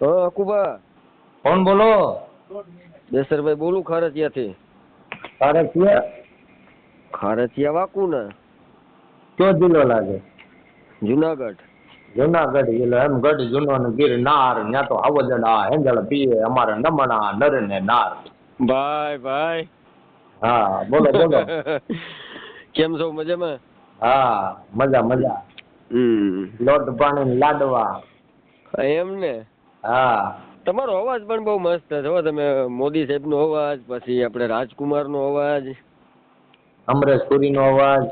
અકુબા. કોણ બોલો? દેસરભાઈ બોલું ખારચિયાથી તારે ક્યાં ખારચિયા વાકુ ને કયો જિલ્લો લાગે? જુનાગઢ. જુનાગઢ જિલ્લો એમ ગઢ જૂનો ને ગીર નાર ત્યાં તો આવજડા હેંજળ પીએ અમારે નમણા નર ને નાર. ભાઈ ભાઈ. હા બોલો બોલો. કેમ છો મજામાં? હા મજા મજા. લોટ પાણી લાડવા. એમ ને? હા. તમારો અવાજ પણ બહુ મસ્ત છે હો તમે મોદી સાહેબ નો અવાજ પછી આપણે રાજકુમાર નો અવાજ. અમરેશ પુરી નો અવાજ.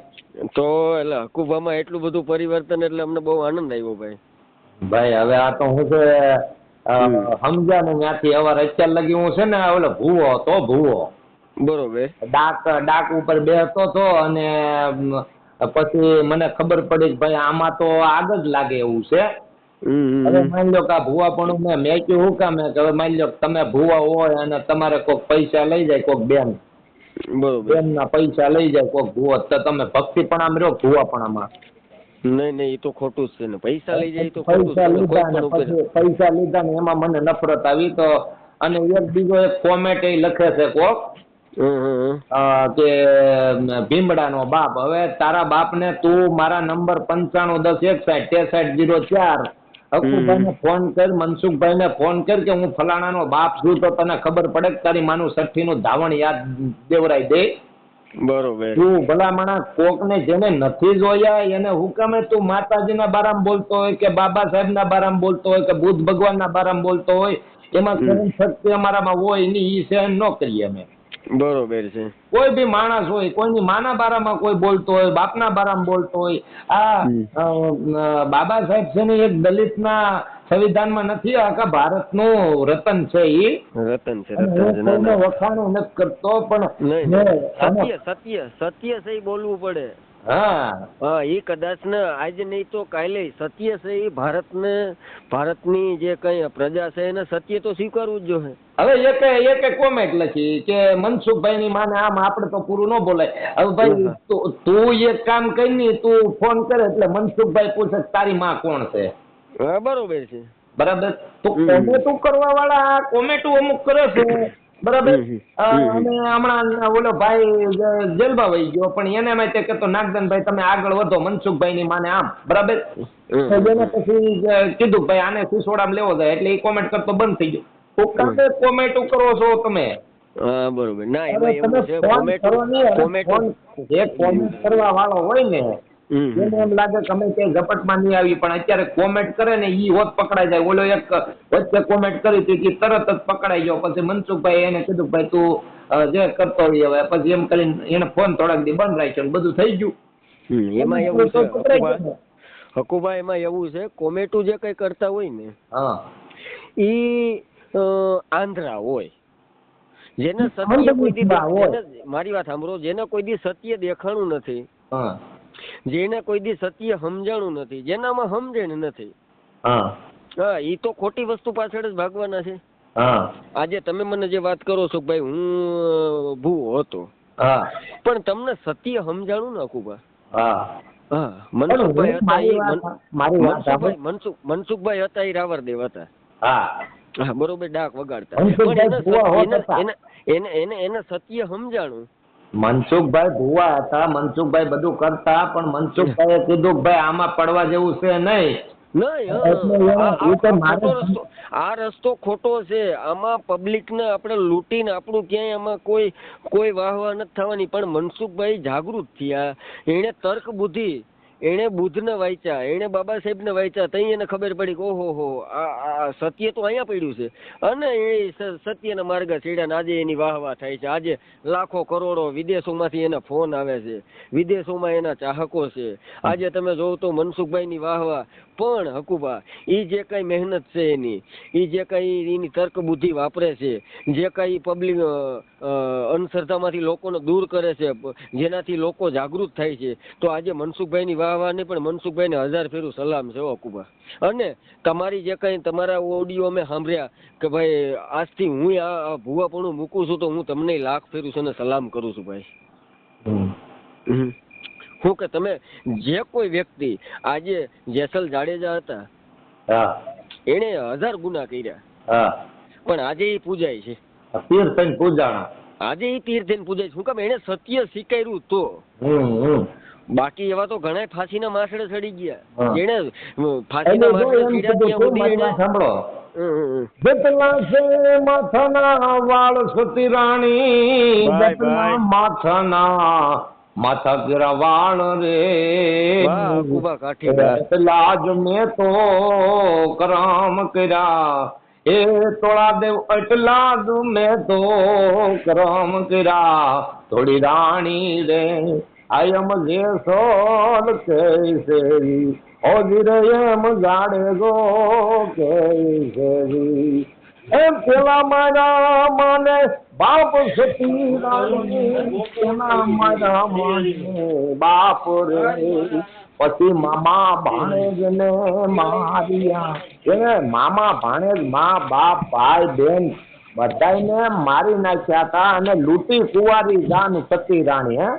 તો એટલે હકુબામાં એટલું બધું પરિવર્તન એટલે અમને બહુ આનંદ આવ્યો ભાઈ. ભાઈ હવે આ તો હું છે સમજા ને ત્યાંથી અવાર અત્યાર લગી હું છે ને ઓલો ભૂવો તો ભૂવો. બરોબર. ડાક ડાક ઉપર બેસતો હતો અને પછી મને ખબર પડી કે ભાઈ આમાં તો આગ જ લાગે એવું છે. હવે માની લો કે આ ભૂવા પણ મેં મેં કીધું હું કામે કે હવે માની લો તમે ભૂવા હોય અને તમારે કોઈક પૈસા લઈ જાય કોઈક બેન. બેન ના પૈસા લઈ જાય કોઈક ભૂવો તો તમે ભક્તિ પણ આમ રહ્યો ભૂવા પણ આમાં નહીં નહીં એ તો ખોટું છે ને. પૈસા લઈ જાય તો પૈસા લીધા પૈસા લીધા ને એમાં મને નફરત આવી તો અને એક બીજો એક કોમેન્ટ એ લખે છે કોક. કે ભીમડાનો બાપ. હવે તારા બાપને તું મારા નંબર પંચાણું દસ એકસાઠ ત્રેસાઠ જીરો ચાર. હકુભાઈને ફોન કર મનસુખભાઈને ફોન કર કે હું ફલાણાનો બાપ છું તો તને ખબર પડે કે તારી માનું સઠ્ઠીનું ધાવણ યાદ દેવરાઈ દે. બરોબર. તું ભલામણા કોકને જેને નથી જોયા એને હુકમે તું માતાજીના બારામાં બોલતો હોય કે બાબા સાહેબના બારામાં બોલતો હોય કે બુદ્ધ ભગવાનના બારામાં બોલતો હોય એમાં શક્તિ અમારામાં હોય નહીં ઈ સહન ન કરીએ અમે. બરોબર છે. કોઈ બી માણસ હોય કોઈની માના બારામાં કોઈ બોલતો હોય બાપના બારામાં બોલતો હોય આ બાબા સાહેબ છે ને એક દલિતના સંવિધાનમાં નથી આખા ભારતનું રતન છે એ રતન છે રતન વખાણું નથી કરતો પણ સત્ય સત્ય સત્ય સહી બોલવું પડે. હા. એ કદાચ ને આજે નહીં તો કાલે સત્ય સહી ભારતને ભારતની જે કઈ પ્રજા છે એને સત્ય તો સ્વીકારવું જ જોઈએ હવે એક એક કોમેન્ટ લખી કે મનસુખભાઈ ની માને આમ આપણે તો પૂરું ન બોલાય. હવે ભાઈ તું- તું એક કામ કરી તું ફોન કરે એટલે મનસુખભાઈ પૂછે તારી માં કોણ છે? બરોબર છે. બરાબર? તો હમ. કરવા વાળા કોમેન્ટો અમુક કરે છે. બરાબર. અને હમણાં ઓલો ભાઈ જેલમાં વહી ગયો પણ એને માટે કહેતો નાગદનભાઈ તમે આગળ વધો મનસુખભાઈ ની માને આમ. બરાબર? જેને પછી કીધું ભાઈ આને સિસોડામાં લેવો જાય. એટલે એ કોમેન્ટ કરતો બંધ થઈ ગયો કોકાને કોમેન્ટ કરો છો તમે? બરોબર. ના એમાં એવું છે કોમેન્ટ કરવા વાળો હોય ને. એને એમ લાગે કે અમે ક્યાંય ઝપટમાં નહીં આવી પણ અત્યારે કોમેન્ટ કરે ને ઈ હોત પકડાઈ જાય. ઓલો એક વચ્ચે કોમેન્ટ કરી હતી કે તરત જ પકડાઈ ગયો. પછી મનસુખભાઈ એને કીધું ભાઈ તું જે કરતો હોય હવે. પછી એમ કરીને એને ફોન થોડાક દી. બંધ રાખ્યો બધું થઈ ગયું. એમાં. એવું છે. હકુબા એમાં એવું છે કોમેટો જે કઈ કરતા હોય ને હા. ઈ આંધ્રા હોય. જેને સત્ય કોઈ દી મારી વાત સાંભળો જેને કોઈ દી સત્ય દેખાણું નથી હા. જેને કોઈ દી સત્ય સમજાણું નથી જેનામાં સમજણ નથી. હા. એ ઈ તો ખોટી વસ્તુ પાછળ જ ભાગવાના છે. આજે તમે મને જે વાત કરો છો ભાઈ હું ભૂ હતો. પણ તમને સત્ય સમજાણું ને અકુબા મનસુખભાઈ હતા મનસુખ મનસુખભાઈ હતા એ રાવરદેવ હતા. હા. બરોબર ડાક વગાડતા. પણ એને એને એને સત્ય સમજાણું મનસુખભાઈ ભુવા હતા મનસુખભાઈ બધું કરતા પણ મનસુખભાઈ કીધું કે ભાઈ આમાં પડવા જેવું છે નહીં. આ- રસ્તો આ રસ્તો ખોટો છે. આમાં પબ્લિક ને આપણે લૂંટીને આપણું ક્યાંય આમાં કોઈ કોઈ વાહવા નથી થવાની. પણ મનસુખભાઈ જાગૃત થયા. એણે તર્ક બુદ્ધિ એણે બુદ્ધને વાંચ્યા, એણે બાબા સાહેબને વાંચ્યા, તઈ એને ખબર પડી કે ઓહો હો, આ સત્ય તો અહીંયા પડ્યું છે. અને એ સત્યના માર્ગ છેડ્યા ને આજે એની વાહવા થાય છે. આજે લાખો કરોડો વિદેશોમાંથી એના ફોન આવે છે. વિદેશોમાં એના ચાહકો છે. આજે તમે જોવ તો મનસુખભાઈની વાહવા, પણ હકુબા એ જે કઈ મહેનત છે એની એ જે કઈ એની તર્ક બુદ્ધિ વાપરે છે, જે કઈ પબ્લિક અંધશ્રદ્ધામાંથી લોકોને દૂર કરે છે, જેનાથી લોકો જાગૃત થાય છે, તો આજે મનસુખભાઈની વાહવા નહીં પણ મનસુખભાઈને હજાર ફેરું સલામ છે હો અને તમારી જે કઈ તમારા ઓડિયો અમે સાંભળ્યા કે ભાઈ આજથી હું આ ભૂવાપણું મૂકું છું તો હું તમને લાખ ફેરું છે ને સલામ કરું છું ભાઈ. હું કે તમે જે કોઈ વ્યક્તિ આજે જેસલ જાડેજા હતા હા. એણે હજાર ગુના કર્યા. હા. પણ આજે એ પૂજાય છે. પૂજાણા. આજે એ તીર્થ પૂજાય છે. શું કામ એને સત્ય સ્વીકાર્યું તો. બાકી એવા તો ઘણા ફાંસીના માસડે ચડી ગયા. એટલે ફાંસીના માસડે ચડ્યા ત્યાં સુધી એને સાંભળો. છે માથાના વાળ સતી રાણી ભાઈ, માથાના માથા રે. જ મેં તો કરમ કર્યા. એ તોળા દેવ એટલા જ મેં તો કરમ કર્યા. થોડી રાણી રે સોલ કેસરી ઓજી રે. એમ ગાડે ગો કેસરી એમ પેલા મારા મને બાપ સતી પેલા મારા મને બાપ રે. પછી મામા ભાણેજ ને મારિયા. એ મામા ભાણેજ મા બાપ ભાઈ બેન બધાને મારી નાખ્યા હતા અને લૂંટી કુવારી જાન સતી રાણી, હા.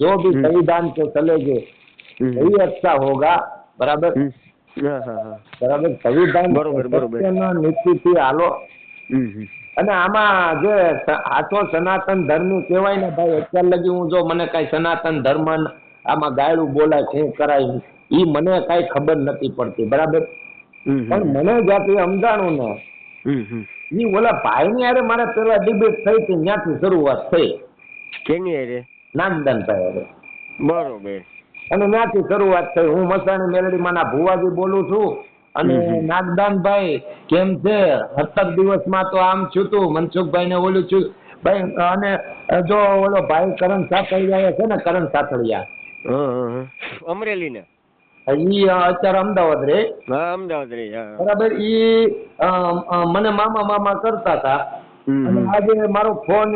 जो भी हम्म। संविधान से चलेंगे હમ. वही अच्छा होगा बराबर હમ. હા હા હા બરાબર સંવિધાન બરોબર, બરોબર. સત્યના નીતિથી હાલો હમ, હમ. અને આમાં જે સ- આખો સનાતન ધર્મ કહેવાય ને ભાઈ અત્યાર લગી હું જો મને કઈ સનાતન ધર્મ ન આમાં ગાયડું બોલાય શું કરાય ઈ મને કઈ ખબર નથી પડતી બરાબર હમ, પણ હમ. મને જ્યાંથી સમજાણું ને હમ, હમ. ઈ ઓલા ભાઈ ની હારે મારે પેલા ડિબેટ થઈ હતી ત્યાંથી શરૂઆત થઈ કેની હારે? નાગદાન ભાઈ હારે. બરોબર. અને ત્યાંથી શરૂઆત થઈ. હું મસાણી મેલડીમાંના ભુવાજી બોલું છું. અને. નાગદાનભાઈ કેમ છે? સત્તર દિવસમાં તો આમ છું તું. મનસુખભાઈ ને ઓલું છું. ભાઈ અને જો ઓલો ભાઈ કરણ સાતળિયા છે ને કરણ સાતળિયા અમરેલી ને ઈ અત્યારે અમદાવાદ રે. હા અમદાવાદ રે બરાબર ઈ મને મામા મામા કરતા હતા. અને આજે મારો ફોન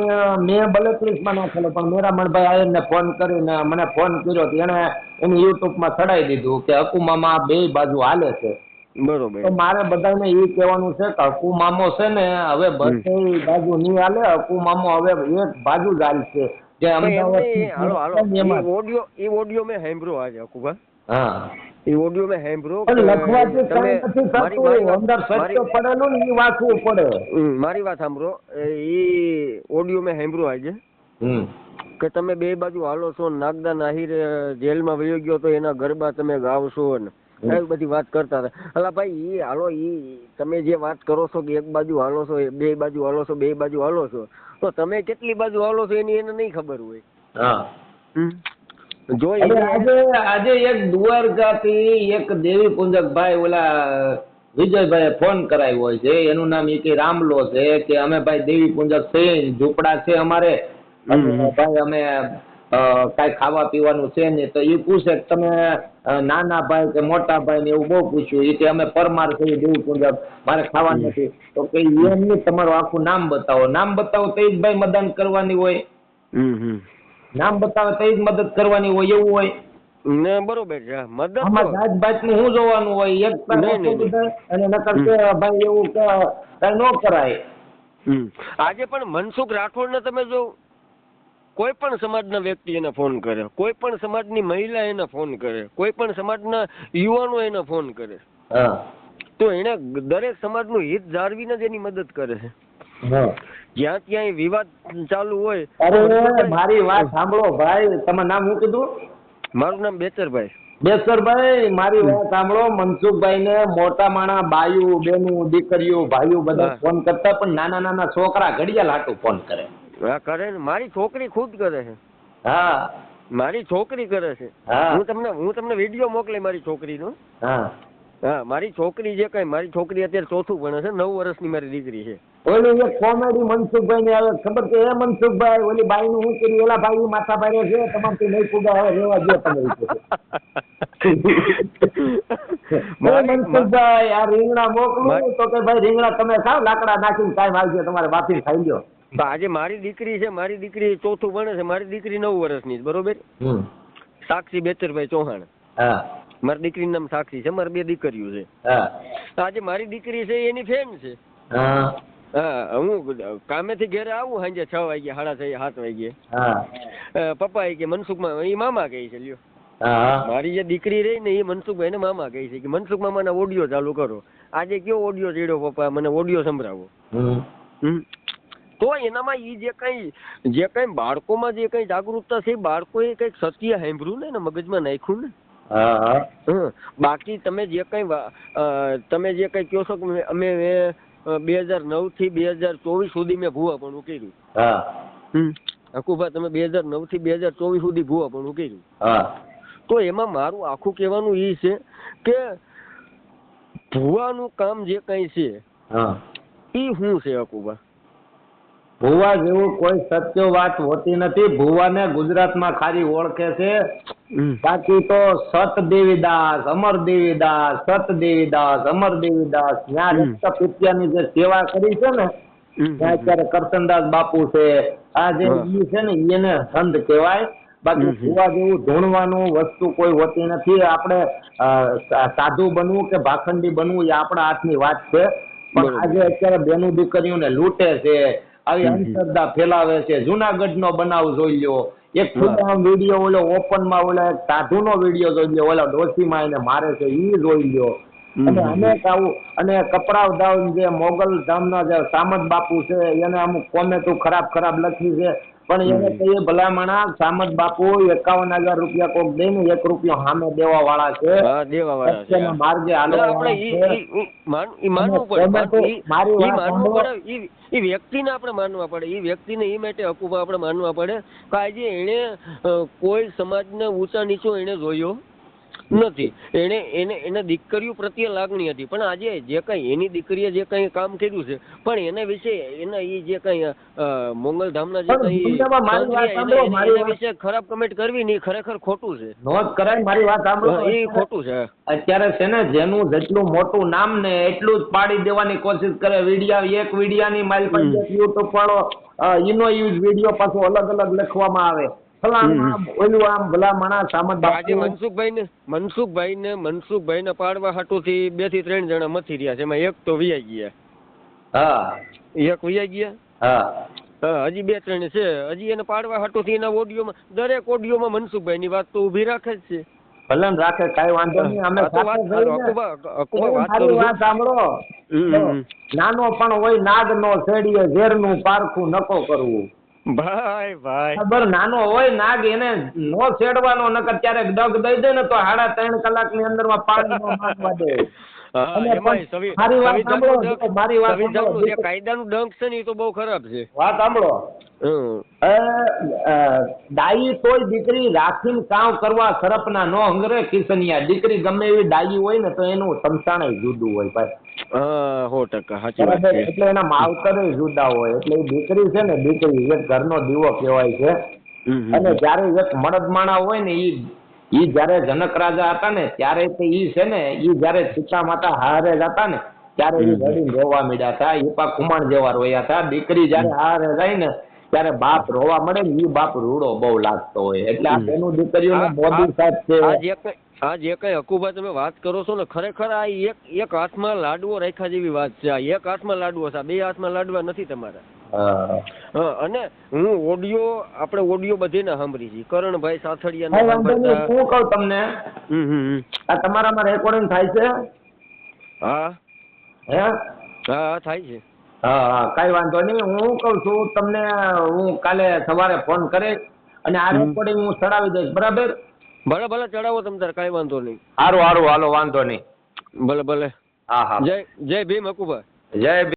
મેં ભલે પોલીસમાં નાખેલો પણ મેરામણભાઈ આયરને ફોન કરીને મને ફોન કર્યો તો એને એની યુટ્યુબમાં ચડાવી દીધું કે હકુમામાં બે બાજુ હાલે છે. બરોબર. તો મારે બધાને એ કહેવાનું છે કે હકુમામો છે ને હવે બધી બાજુ નહીં હાલે હકુમામો હવે એક બાજુ જ હાલશે. જે અમદાવાદ ઓડિયો એ ઓડિયો મેં સાંભળ્યો આજે અકુબા હા. એ ઓડિયો મેં સાંભળ્યો પણ લખવાથી કાંઈ નથી મારી થતું વાત- અંદર સત્ય પડેલું ને એ વાંચવું પડે. મારી વાત સાંભળો. એ ઓડિયો મેં સાંભળ્યો આજે. કે તમે બે બાજુ હાલો છો નાગદા નાહિર જેલમાં વયો ગયો તો એના ગરબા તમે ગાવશો ને. એવી બધી વાત કરતા હતા. અલા ભાઈ એ હાલો ઈ તમે જે વાત કરો છો કે એક બાજુ હાલો છો બે બાજુ હાલો છો બે બાજુ હાલો છો તો તમે કેટલી બાજુ હાલો છો એની એને નહીં ખબર હોય. હા. હમ. જો આજે આજે એક દ્વારકાથી એક દેવી પૂંજક ભાઈ ઓલા વિજયભાઈ ફોન કરાવ્યો હોય છે. એનું નામ એ કે રામલો છે કે અમે ભાઈ દેવી પૂંજક છે ઝૂંપડા છે અમારે. ભાઈ અમે કઈ ખાવા પીવાનું છે ને તો એ પૂછે તમે નાના ભાઈ કે મોટા ભાઈ ને એવું બહુ પૂછ્યું. એ કે અમે પરમાર છીએ દેવી પૂંજક. મારે ખાવા નથી. તો કે એમ નહીં તમારું આખું નામ બતાવો. નામ બતાવો તો જ ભાઈ મદદ કરવાની હોય. નામ બતાવે તો જ મદદ કરવાની હોય એવું હોય. ને બરોબર છે મદદ આમાં જાત ભાતનું શું જોવાનું હોય એક અને નકર કે ભાઈ એવું કે કઈ ન કરાય. આજે પણ મનસુખ રાઠોડ ને તમે જો કોઈ પણ સમાજના વ્યક્તિ એને ફોન કરે કોઈ પણ સમાજની મહિલા એને ફોન કરે કોઈ પણ સમાજના યુવાનો એને ફોન કરે. હા. તો એને દરેક સમાજનું હિત જાળવીને જ એની મદદ કરે છે. જ્યાં ત્યાં વિવાદ ચાલુ હોય અરે મારી વાત સાંભળો ભાઈ તમારું નામ શું કીધું? મારું નામ બેચરભાઈ. બેસરભાઈ મારી વાત સાંભળો મનસુખભાઈ ને મોટા માણા બાયુ બેનું દીકરીઓ ભાઈઓ બધા ફોન કરતા પણ નાના નાના છોકરા ઘડિયાળ હાટું ફોન કરે. હા કરે ને. મારી છોકરી ખુદ કરે છે. હા. મારી છોકરી કરે છે. હા. હું તમને હું તમને વીડિયો મોકલે મારી છોકરીનો. હા. હા મારી છોકરી જે કઈ મારી છોકરી અત્યારે ચોથું ભણે છે નવ વર્ષની મારી દીકરી છે. ઓલી એક કોમેડી મનસુખભાઈ ની આવે ખબર કે એ મનસુખભાઈ? ઓલી બાઈ નું હું કર્યું? ઓલા બાઈ માથા ભાઈ છે? તમારથી નહીં ફૂગા હવે રેવા દે તમે મનસુખભાઈ આ રીંગણા મોકલું તો કે ભાઈ રીંગણા તમે ખાવ લાકડા નાખીને કાંઈ આવજો તમારે બાફીને ખાઈ લ્યો. તો આજે મારી દીકરી છે મારી દીકરી ચોથું ભણે છે મારી દીકરી નવ વર્ષની છે બરોબર? સાક્ષી બેતરભાઈ ચૌહાણ. હા. મારી દીકરી નામ સાક્ષી છે મારી બે દીકરીઓ છે. હા. આજે મારી દીકરી છે એની ફેન છે. હા. હા કામેથી ઘરે આવું સાંજે છ વાગે સાડા છ સાત વાગે હા. પપ્પા એ કે મનસુખમાં એ મામા કહે છે લ્યો. હા. મારી જે દીકરી રહી ને એ મનસુખભાઈ ને મામા કહે છે કે મનસુખ મામાના ઓડિયો ચાલુ કરો. આજે કયો ઓડિયો ચડ્યો પપ્પા? મને ઓડિયો સંભળાવો. તો એનામાં ઈ જે કઈ જે કઈ બાળકોમાં જે કઈ જાગૃતતા છે એ બાળકોએ કંઈક સત્ય સાંભળ્યું ને મગજમાં નાખ્યું ને. બાકી તમે જે કઈ તમે જે કઈ કહો છો કે અમે બે હજાર નવથી બે હજાર ચોવીસ સુધી મેં ભૂવા કર્યું હા. હમ. હકુભા તમે બે હજાર નવથી બે હજાર ચોવીસ સુધી ભૂવા પણ હા. તો એમાં મારું આખું કહેવાનું એ છે કે ભૂવાનું કામ જે કઈ છે હા. એ શું છે હકુભા ભુવા જેવું કોઈ સત્ય વાત હોતી નથી. ભુવાને ગુજરાતમાં ખાલી ઓળખે છે. બાકી તો સત દેવીદાસ અમર દેવીદાસ સત દેવીદાસ અમર દેવીદાસ ત્યાં. પિત્યાની જે સેવા કરી છે ને ત્યાં અત્યારે કરસનદાસ બાપુ છે. આ જે ઈ છે ને એને સંત કહેવાય. બાકી. ભુવા જેવું ધૂણવાનું વસ્તુ કોઈ હોતી નથી. આપણે સાધુ બનવું કે ભાખંડી બનવું એ આપણા હાથની વાત છે. પણ. આજે અત્યારે બેનું દીકરીઓને લૂંટે છે. આવી. અંધશ્રદ્ધા ફેલાવે છે. જુનાગઢ નો બનાવ જોઈ લ્યો. એક ખુલ્લામ વીડિયો ઓલો ઓપનમાં ઓલા એક સાધુ નો વીડિયો જોઈ લ્યો. ઓલા ડોશીમાં એને મારે છે એ જોઈ લ્યો. અને. અનેક આવું અને કપરાવ ધામ જે મોગલ ધામના જે સામત બાપુ છે એને અમુક કોમેન્ટો ખરાબ ખરાબ લખી છે. પણ એને. કહીએ ભલામણા સામત બાપુ એકાવન હજાર રૂપિયા કોક દઈને એક રૂપિયો સામે દેવા વાળા છે. દેવા વાળા છે માર્ગે હાલવા આપણે ઈ વ્યક્તિને આપણે માનવા પડે એ વ્યક્તિને એ માટે હકુમાં આપણે માનવા પડે. કે આજે એણે કોઈ સમાજને ઊંચા નીચો એણે જોયો નથી. એને એને એને દીકરીઓ પ્રત્યે લાગણી હતી. પણ આજે જે કઈ એની દીકરીએ જે કઈ કામ કર્યું છે પણ એને વિશે એના એ જે કઈ મોંગલધામના જે કઈ એને- વિશે ખરાબ કમેન્ટ કરવી ને ખરેખર ખોટું છે. નોંધ કરાય મારી વાત સાંભળો. એ ખોટું છે. અત્યારે છે ને જેનું જેટલું મોટું નામ ને એટલું જ પાડી દેવાની કોશિશ કરે. વિડિયા એક વિડિયાની મારી પાસે યુટ્યુબ વાળો એનો યુઝ વિડિયો પાછો અલગ અલગ લખવામાં આવે. ઓલું આમ ભલામણા સામત તો આજે મનસુખભાઈ ને મનસુખભાઈ ને મનસુખભાઈ ને પાડવા હાટુ થી બેથી ત્રણ જણા મથી રહ્યા છે. એમાં એક તો વિયાઈ ગયા. હા. એક વિયાઈ ગયા? હા. હા, હજી બે ત્રણ છે. હજી એને પાડવા હાટું થી એના ઓડિયોમાં દરેક ઓડિયોમાં મનસુખભાઈ ની વાત તો ઊભી રાખે જ છે. ભલે રાખે કઈ વાંધો નહીં અમે વાત. સાંભળો. નાનો પણ હોય નાગ નો શેડીએ ઝેરનું પારખું નકો કરવું. ભાઈ ભાઈ. ખબર નાનો હોય નાગ એને નો છેડવાનો નકર ક્યારેક ડગ દઈ દે ને તો સાડા ત્રણ કલાકની પાણી નો માંગવા દે. હા, અને એમાંય પણ સંવિ- મારી વાત સાંભળો, મારી વાત સાંભળો. જે કાયદાનું ડંખ છે ને એ તો બહુ ખરાબ છે. વાત સાંભળો. ડાઈ તોય દીકરી રાખીને કામ કરવા સરપના નો હંગરે કિસનિયા. દીકરી ગમે એવી ડાઈ હોય ને તો એનું સમસાણે જુદું હોય ભાઈ. સો ટકા સાચી વાત છે એટલે એના માવતર જુદા હોય એટલે દીકરી છે ને દીકરી એક ઘરનો દીવો કહેવાય છે. અને જયારે એક મળદ માણા હોય ને ઈ ઈ જયારે જનક રાજા હતા ને ત્યારે તે ઈ છે ને ઈ જયારે સીતા માતા હારે જતા ને ત્યારે એ. રડીને રોવા માંડ્યા હતા ઈ પા કુમાર જેવા રોયા હતા. દીકરી જયારે હારે જાય ને ત્યારે બાપ રોવા મળે ને એ બાપ રૂડો બહુ લાગતો હોય. એટલે આ. તેનું દીકરીઓનો મોદી સાહેબ છે. આ જે કઈ આ જે કઈ હકુભા તમે વાત કરો છો ને ખરેખર આ એક એક હાથમાં લાડવો રાખ્યા જેવી વાત છે. આ એક હાથમાં લાડવો છે બે હાથમાં લાડવા નથી તમારા. અને હું ઓડિયો આપણે ઓડિયો બધીને સાંભળી છે કરણભાઈ સાથળિયા હું કહું તમને. આ તમારામાં રેકોર્ડિંગ થાય છે? હે? હા હા થાય છે. હા હા કાંઈ વાંધો નહીં. હું કઉ કહું છું તમને હું કાલે સવારે ફોન કરીશ અને આ. રેકોર્ડિંગ હું ચડાવી દઈશ. બરાબર? ભલે ભલે ચડાવો તમ તારે કાંઈ વાંધો નહીં. સારું સારું હાલો વાંધો નહીં. ભલે ભલે. હા હા. જય જય ભીમ હકુભાઈ જય.